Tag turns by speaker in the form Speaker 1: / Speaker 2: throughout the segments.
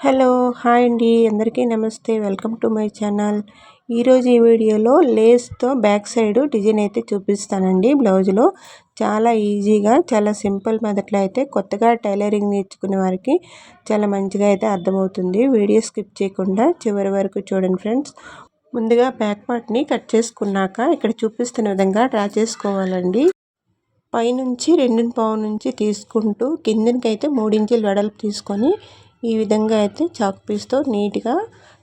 Speaker 1: Hello hi అండి. అందరికీ నమస్తే. Welcome to my channel. ఈరోజు ఈ వీడియోలో లేస్తో బ్యాక్ సైడ్ డిజైన్ అయితే చూపిస్తానండి. బ్లౌజ్లో చాలా ఈజీగా చాలా సింపుల్ మెథడ్లో అయితే కొత్తగా టైలరింగ్ నేర్చుకునే వారికి చాలా మంచిగా అయితే అర్థమవుతుంది. వీడియో స్కిప్ చేయకుండా చివరి వరకు చూడండి ఫ్రెండ్స్. ముందుగా బ్యాక్ పార్ట్ని కట్ చేసుకున్నాక ఇక్కడ చూపిస్తున్న విధంగా డ్రా చేసుకోవాలండి. పైనుంచి రెండు పావు నుంచి తీసుకుంటూ కిందనికైతే మూడించులు వెడల్పు తీసుకొని ఈ విధంగా అయితే చాక్ పీస్తో నీట్గా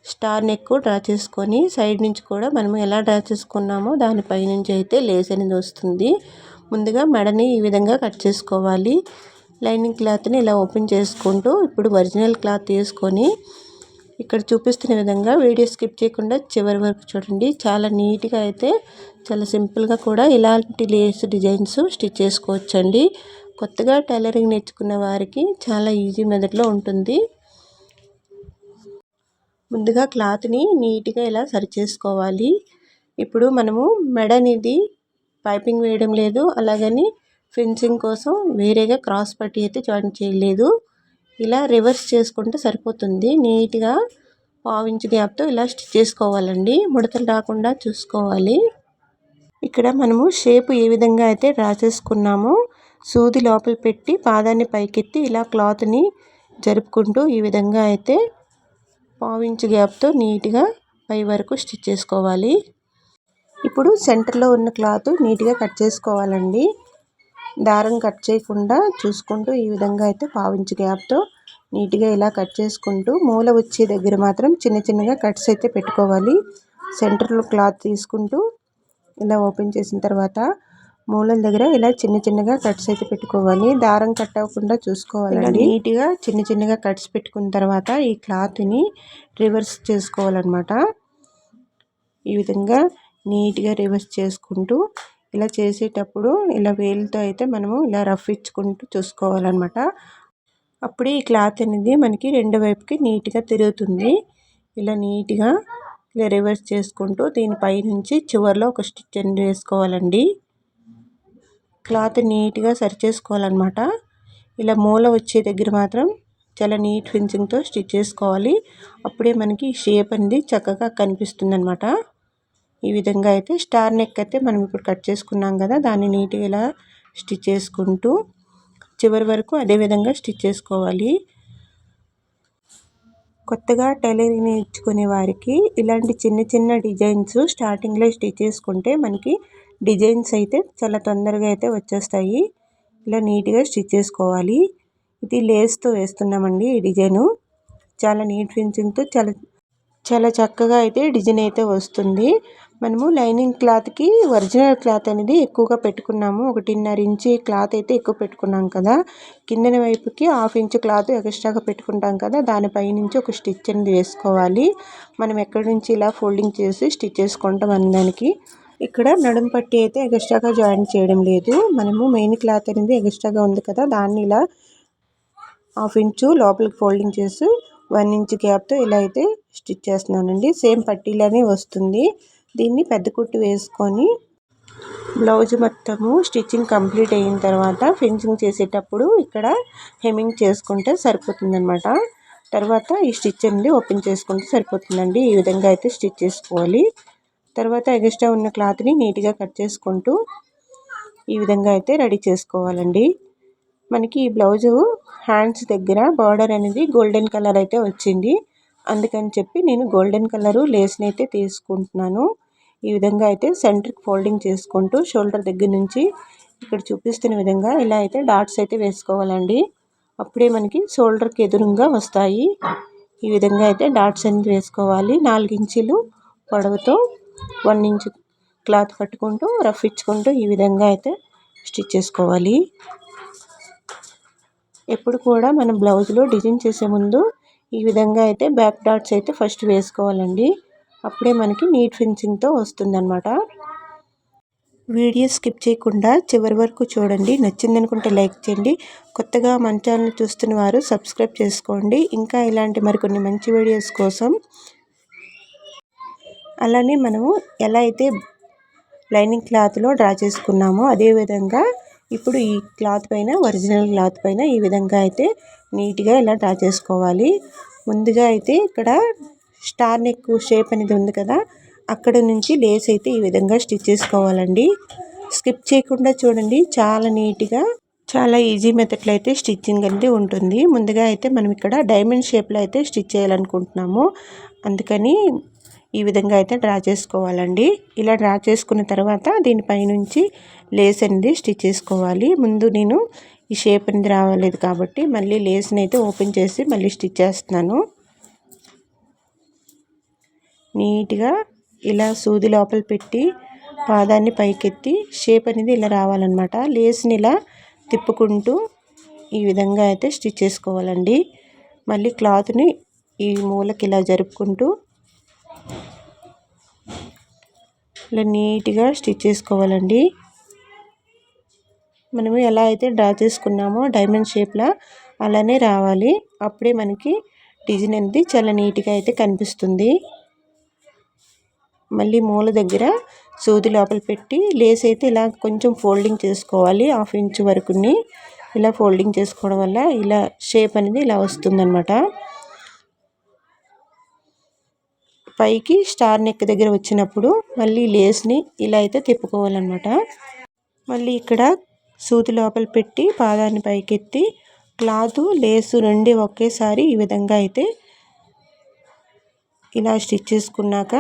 Speaker 1: స్టార్ నెక్ డ్రా చేసుకొని సైడ్ నుంచి కూడా మనం ఎలా డ్రా చేసుకున్నామో దానిపై నుంచి అయితే లేస్ అనేది వస్తుంది. ముందుగా మెడని ఈ విధంగా కట్ చేసుకోవాలి. లైనింగ్ క్లాత్ని ఇలా ఓపెన్ చేసుకుంటూ ఇప్పుడు ఒరిజినల్ క్లాత్ తీసుకొని ఇక్కడ చూపిస్తున్న విధంగా వీడియో స్కిప్ చేయకుండా చివరి వరకు చూడండి. చాలా నీట్గా అయితే చాలా సింపుల్గా కూడా ఇలాంటి లేస్ డిజైన్స్ స్టిచ్ చేసుకోవచ్చండి. కొత్తగా టైలరింగ్ నేర్చుకున్న వారికి చాలా ఈజీ మెథడ్లో ఉంటుంది. ముందుగా క్లాత్ని నీట్గా ఇలా సరి చేసుకోవాలి ఇప్పుడు మనము మెడ అనేది పైపింగ్ వేయడం లేదు అలాగని ఫెన్సింగ్ కోసం వేరేగా క్రాస్ పట్టి అయితే జాయిన్ చేయలేదు. ఇలా రివర్స్ చేసుకుంటే సరిపోతుంది. నీట్గా పావించి గ్యాప్తో ఇలా స్టిచ్ చేసుకోవాలండి. ముడతలు రాకుండా చూసుకోవాలి. ఇక్కడ మనము షేప్ ఏ విధంగా అయితే డ్రా చేసుకున్నామో సూది లోపల పెట్టి పాదాన్ని పైకెత్తి ఇలా క్లాత్ని జరుపుకుంటూ ఈ విధంగా అయితే పావించు గ్యాప్తో నీట్గా పై వరకు స్టిచ్ చేసుకోవాలి. ఇప్పుడు సెంటర్లో ఉన్న క్లాత్ నీట్గా కట్ చేసుకోవాలండి. దారం కట్ చేయకుండా చూసుకుంటూ ఈ విధంగా అయితే పావించు గ్యాప్తో నీట్గా ఇలా కట్ చేసుకుంటూ మూల వచ్చే దగ్గర మాత్రం చిన్న చిన్నగా కట్స్ అయితే పెట్టుకోవాలి. సెంటర్లో క్లాత్ తీసుకుంటూ ఇలా ఓపెన్ చేసిన తర్వాత మూలల దగ్గర ఇలా చిన్న చిన్నగా కట్స్ అయితే పెట్టుకోవాలి. దారం కట్ అవ్వకుండా చూసుకోవాలండి నీట్గా చిన్న చిన్నగా కట్స్ పెట్టుకున్న తర్వాత ఈ క్లాత్ని రివర్స్ చేసుకోవాలన్నమాట. ఈ విధంగా నీట్గా రివర్స్ చేసుకుంటూ ఇలా చేసేటప్పుడు ఇలా వేలుతో అయితే మనము ఇలా రఫ్ ఇచ్చుకుంటూ చూసుకోవాలన్నమాట. అప్పుడు ఈ క్లాత్ అనేది మనకి రెండు వైపుకి నీట్గా తిరుగుతుంది. ఇలా నీట్గా ఇలా రివర్స్ చేసుకుంటూ దీనిపై నుంచి చివరిలో ఒక స్టిచ్ అనేది వేసుకోవాలండి. క్లాత్ నీట్గా సరి చేసుకోవాలన్నమాట. ఇలా మూల వచ్చే దగ్గర మాత్రం చాలా నీట్ ఫినిషింగ్తో స్టిచ్ చేసుకోవాలి. అప్పుడే మనకి షేప్ అనేది చక్కగా కనిపిస్తుంది అనమాట ఈ విధంగా అయితే స్టార్ నెక్ అయితే మనం ఇప్పుడు కట్ చేసుకున్నాం కదా దాన్ని నీట్గా ఇలా స్టిచ్ చేసుకుంటూ చివరి వరకు అదే విధంగా స్టిచ్ చేసుకోవాలి. కొత్తగా టైలరింగ్ నేర్చుకునే వారికి ఇలాంటి చిన్న చిన్న డిజైన్స్ స్టార్టింగ్లో స్టిచ్ చేసుకుంటే మనకి డిజైన్స్ అయితే చాలా తొందరగా అయితే వచ్చేస్తాయి. ఇలా నీట్గా స్టిచ్ చేసుకోవాలి. ఇది లేస్తో వేస్తున్నామండి ఈ డిజైను. చాలా నీట్ ఫినిషింగ్తో చాలా చాలా చక్కగా అయితే డిజైన్ అయితే వస్తుంది. మనము లైనింగ్ క్లాత్కి ఒరిజినల్ క్లాత్ అనేది ఎక్కువగా పెట్టుకున్నాము. ఒకటిన్నర ఇంచి క్లాత్ అయితే ఎక్కువ పెట్టుకున్నాం కదా. కిందన వైపుకి హాఫ్ ఇంచ్ క్లాత్ ఎక్స్ట్రాగా పెట్టుకుంటాం కదా. దానిపై నుంచి ఒక స్టిచ్ అనేది వేసుకోవాలి. మనం ఎక్కడి నుంచి ఇలా ఫోల్డింగ్ చేసి స్టిచ్ చేసుకుంటాం అందడానికి ఇక్కడ నడుము పట్టి అయితే ఎక్స్ట్రాగా జాయిన్ చేయడం లేదు. మనము మెయిన్ క్లాత్ అనేది ఎక్స్ట్రాగా ఉంది కదా దాన్ని ఇలా హాఫ్ ఇంచు లోపలికి ఫోల్డింగ్ చేసి వన్ ఇంచ్ గ్యాప్తో ఇలా అయితే స్టిచ్ చేస్తున్నానండి. సేమ్ పట్టీలానే వస్తుంది. దీన్ని పెద్ద కుట్టు వేసుకొని బ్లౌజ్ మొత్తము స్టిచ్చింగ్ కంప్లీట్ అయిన తర్వాత ఫినిషింగ్ చేసేటప్పుడు ఇక్కడ హెమ్మింగ్ చేసుకుంటే సరిపోతుందనమాట తర్వాత ఈ స్టిచ్ అనేది ఓపెన్ చేసుకుంటే సరిపోతుందండి. ఈ విధంగా అయితే స్టిచ్ చేసుకోవాలి. తర్వాత ఎక్స్ట్రా ఉన్న క్లాత్ని నీట్గా కట్ చేసుకుంటూ ఈ విధంగా అయితే రెడీ చేసుకోవాలండి. మనకి ఈ బ్లౌజు హ్యాండ్స్ దగ్గర బార్డర్ అనేది గోల్డెన్ కలర్ అయితే వచ్చింది. అందుకని చెప్పి నేను గోల్డెన్ కలరు లేస్ని అయితే తీసుకుంటున్నాను. ఈ విధంగా అయితే సెంటర్కి ఫోల్డింగ్ చేసుకుంటూ షోల్డర్ దగ్గర నుంచి ఇక్కడ చూపిస్తున్న విధంగా ఇలా అయితే డాట్స్ అయితే వేసుకోవాలండి. అప్పుడే మనకి షోల్డర్కి ఎదురుగా వస్తాయి. ఈ విధంగా అయితే డాట్స్ అనేది వేసుకోవాలి. నాలుగు ఇంచులు పొడవుతో వన్ ఇంచ్ క్లాత్ పట్టుకుంటూ రఫ్ ఇచ్చుకుంటూ ఈ విధంగా అయితే స్టిచ్ చేసుకోవాలి. ఎప్పుడు కూడా మనం బ్లౌజ్లో డిజైన్ చేసే ముందు ఈ విధంగా అయితే బ్యాక్ డాట్స్ అయితే ఫస్ట్ వేసుకోవాలండి. అప్పుడే మనకి నీట్ ఫినిషింగ్తో వస్తుందన్నమాట. వీడియో స్కిప్ చేయకుండా చివరి వరకు చూడండి. నచ్చింది అనుకుంటే లైక్ చేయండి. కొత్తగా మన ఛానల్ చూస్తున్న వారు సబ్స్క్రైబ్ చేసుకోండి. ఇంకా ఇలాంటి మరికొన్ని మంచి వీడియోస్ కోసం అలానే మనము ఎలా అయితే లైనింగ్ క్లాత్లో డ్రా చేసుకున్నామో అదేవిధంగా ఇప్పుడు ఈ క్లాత్ పైన ఒరిజినల్ క్లాత్ పైన ఈ విధంగా అయితే నీట్గా ఇలా డ్రా చేసుకోవాలి. ముందుగా అయితే ఇక్కడ స్టార్ నెక్ షేప్ అనేది ఉంది కదా అక్కడ నుంచి లేస్ అయితే ఈ విధంగా స్టిచ్ చేసుకోవాలండి. స్కిప్ చేయకుండా చూడండి చాలా నీట్గా చాలా ఈజీ మెథడ్లో అయితే స్టిచ్చింగ్ అనేది ఉంటుంది. ముందుగా అయితే మనం ఇక్కడ డైమండ్ షేప్లో అయితే స్టిచ్ చేయాలనుకుంటున్నాము. అందుకని ఈ విధంగా అయితే డ్రా చేసుకోవాలండి. ఇలా డ్రా చేసుకున్న తర్వాత దీనిపై నుంచి లేస్ అనేది స్టిచ్ చేసుకోవాలి. ముందు నేను ఈ షేప్ అనేది రావలేదు కాబట్టి మళ్ళీ లేస్ని అయితే ఓపెన్ చేసి మళ్ళీ స్టిచ్ చేస్తున్నాను. నీట్గా ఇలా సూది లోపల పెట్టి పాదాన్ని పైకెత్తి షేప్ అనేది ఇలా రావాలన్నమాట. లేస్ని ఇలా తిప్పుకుంటూ ఈ విధంగా అయితే స్టిచ్ చేసుకోవాలండి. మళ్ళీ క్లాత్ని ఈ మూలకి ఇలా జరుపుకుంటూ ఇలా నీట్గా స్టిచ్ చేసుకోవాలండి. మనము ఎలా అయితే డ్రా చేసుకున్నామో డైమండ్ షేప్లో అలానే రావాలి. అప్పుడే మనకి డిజైన్ అనేది చాలా నీట్గా అయితే కనిపిస్తుంది. మళ్ళీ మూల దగ్గర సూది లోపల పెట్టి లేస్ అయితే ఇలా కొంచెం ఫోల్డింగ్ చేసుకోవాలి. హాఫ్ ఇంచ్ వరకుని ఇలా ఫోల్డింగ్ చేసుకోవడం వల్ల ఇలా షేప్ అనేది ఇలా వస్తుందన్నమాట. పైకి స్టార్ నెక్ దగ్గర వచ్చినప్పుడు మళ్ళీ లేస్ని ఇలా అయితే తిప్పుకోవాలన్నమాట. మళ్ళీ ఇక్కడ సూది లోపల పెట్టి పాదాన్ని పైకెత్తి క్లాత్ లేసు రెండు ఒకేసారి ఈ విధంగా అయితే ఇలా స్టిచ్ చేసుకున్నాక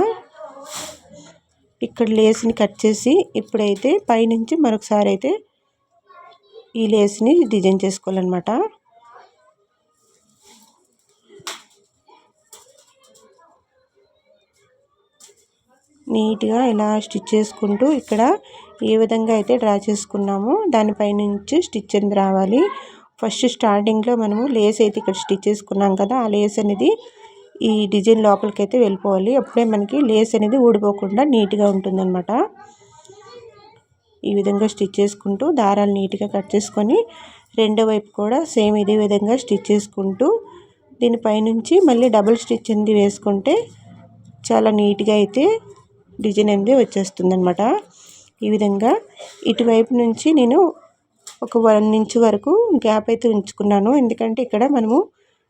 Speaker 1: ఇక్కడ లేస్ని కట్ చేసి ఇప్పుడైతే పైనుంచి మరొకసారి అయితే ఈ లేస్ని డిజైన్ చేసుకోవాలన్నమాట. నీట్గా ఇలా స్టిచ్ చేసుకుంటూ ఇక్కడ ఏ విధంగా అయితే డ్రా చేసుకున్నామో దానిపై నుంచి స్టిచ్ అనేది రావాలి. ఫస్ట్ స్టార్టింగ్లో మనము లేస్ అయితే ఇక్కడ స్టిచ్ చేసుకున్నాం కదా ఆ లేస్ అనేది ఈ డిజైన్ లోపలికి అయితే వెళ్ళిపోవాలి. అప్పుడే మనకి లేస్ అనేది ఊడిపోకుండా నీట్గా ఉంటుందన్నమాట. ఈ విధంగా స్టిచ్ చేసుకుంటూ దారాలు నీట్గా కట్ చేసుకొని రెండో వైపు కూడా సేమ్ ఇదే విధంగా స్టిచ్ చేసుకుంటూ దీనిపైనుంచి మళ్ళీ డబుల్ స్టిచ్ అనేది వేసుకుంటే చాలా నీట్గా అయితే డిజైన్ అనేది వచ్చేస్తుంది అనమాట ఈ విధంగా ఇటువైపు నుంచి నేను ఒక వన్ ఇంచ్ వరకు గ్యాప్ అయితే ఉంచుకున్నాను. ఎందుకంటే ఇక్కడ మనము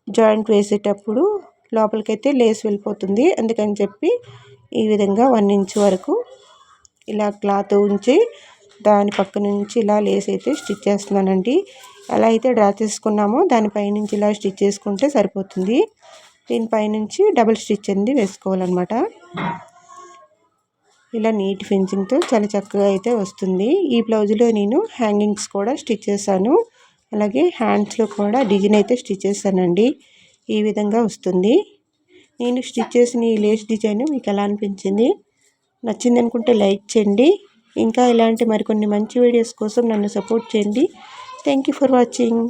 Speaker 1: జాయింట్ వేసేటప్పుడు లోపలికైతే లేస్ వెళ్ళిపోతుంది. అందుకని చెప్పి ఈ విధంగా వన్ ఇంచ్ వరకు ఇలా క్లాత్ ఉంచి దాని పక్క నుంచి ఇలా లేస్ అయితే స్టిచ్ చేస్తున్నానండి. ఎలా అయితే డ్రా చేసుకున్నామో దానిపై నుంచి ఇలా స్టిచ్ చేసుకుంటే సరిపోతుంది. దీనిపైనుంచి డబుల్ స్టిచ్ అనేది వేసుకోవాలన్నమాట. ఇలా నీట్ ఫినిషింగ్తో చాలా చక్కగా అయితే వస్తుంది. ఈ బ్లౌజ్లో నేను హ్యాంగింగ్స్ కూడా స్టిచ్ చేశాను. అలాగే హ్యాండ్స్లో కూడా డిజైన్ అయితే స్టిచ్ చేశానండి. ఈ విధంగా వస్తుంది. నేను స్టిచ్ చేసిన ఈ లేస్ డిజైన్ మీకు ఎలా అనిపించింది? నచ్చింది అనుకుంటే లైక్ చేయండి. ఇంకా ఇలాంటి మరికొన్ని మంచి వీడియోస్ కోసం నన్ను సపోర్ట్ చేయండి. Thank for watching.